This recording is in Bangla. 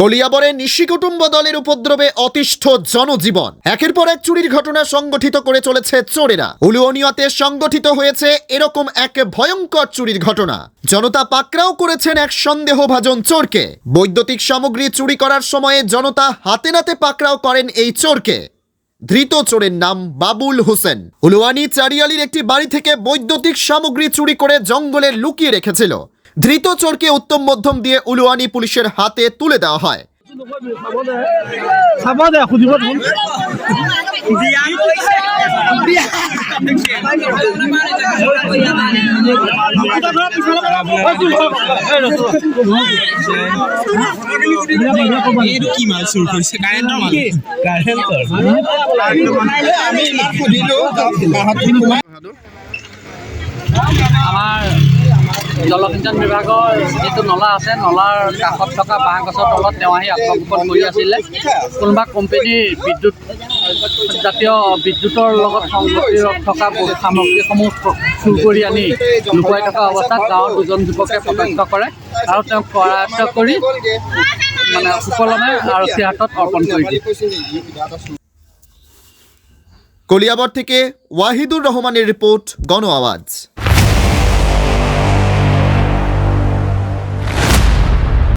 কলিয়াবরে নিশি কুটুম্ব দলের উপদ্রবে অতিষ্ঠ জনজীবন। একের পর এক চুরির ঘটনা সংগঠিত করে চলেছে চোরেরা। উলুয়নিয়াতে সংগঠিত হয়েছে এরকম এক ভয়ঙ্কর চুরির ঘটনা। জনতা পাকড়াও করেছেন এক সন্দেহভাজন চোরকে। বৈদ্যুতিক সামগ্রী চুরি করার সময়ে জনতা হাতে নাতে পাকড়াও করেন এই চোরকে। ধৃত চোরের নাম বাবুল হোসেন। উলুয়ানি চারিয়ালির একটি বাড়ি থেকে বৈদ্যুতিক সামগ্রী চুরি করে জঙ্গলে লুকিয়ে রেখেছিল। ধৃত চোরকে উত্তম মধ্যম দিয়ে উলুয়ানি পুলিশের হাতে তুলে দেওয়া হয়। চাব জলসিঞ্চন বিভাগৰ যিটো নলা আছে, নলাৰ কাষত থকা বাঁহ গছৰ তলত তেওঁ আহি আত্মগোপন কৰি আছিলে। কোনোবা কোম্পেনীৰ বিদ্যুৎ, জাতীয় বিদ্যুতৰ লগত সংগতি থকা সামগ্ৰীসমূহ চুৰ কৰি আনি লুকুৱাই থকা অৱস্থাত গাঁৱৰ দুজন যুৱকে প্ৰত্যক্ষ কৰে আৰু তেওঁক কৰায়ত্ব কৰি মানে সুকলমে আৰক্ষীৰ হাতত অৰ্পণ কৰি দিয়ে। কলিয়াবর থেকে ওয়াহিদুর রহমানের রিপোর্ট গণ আওয়াজ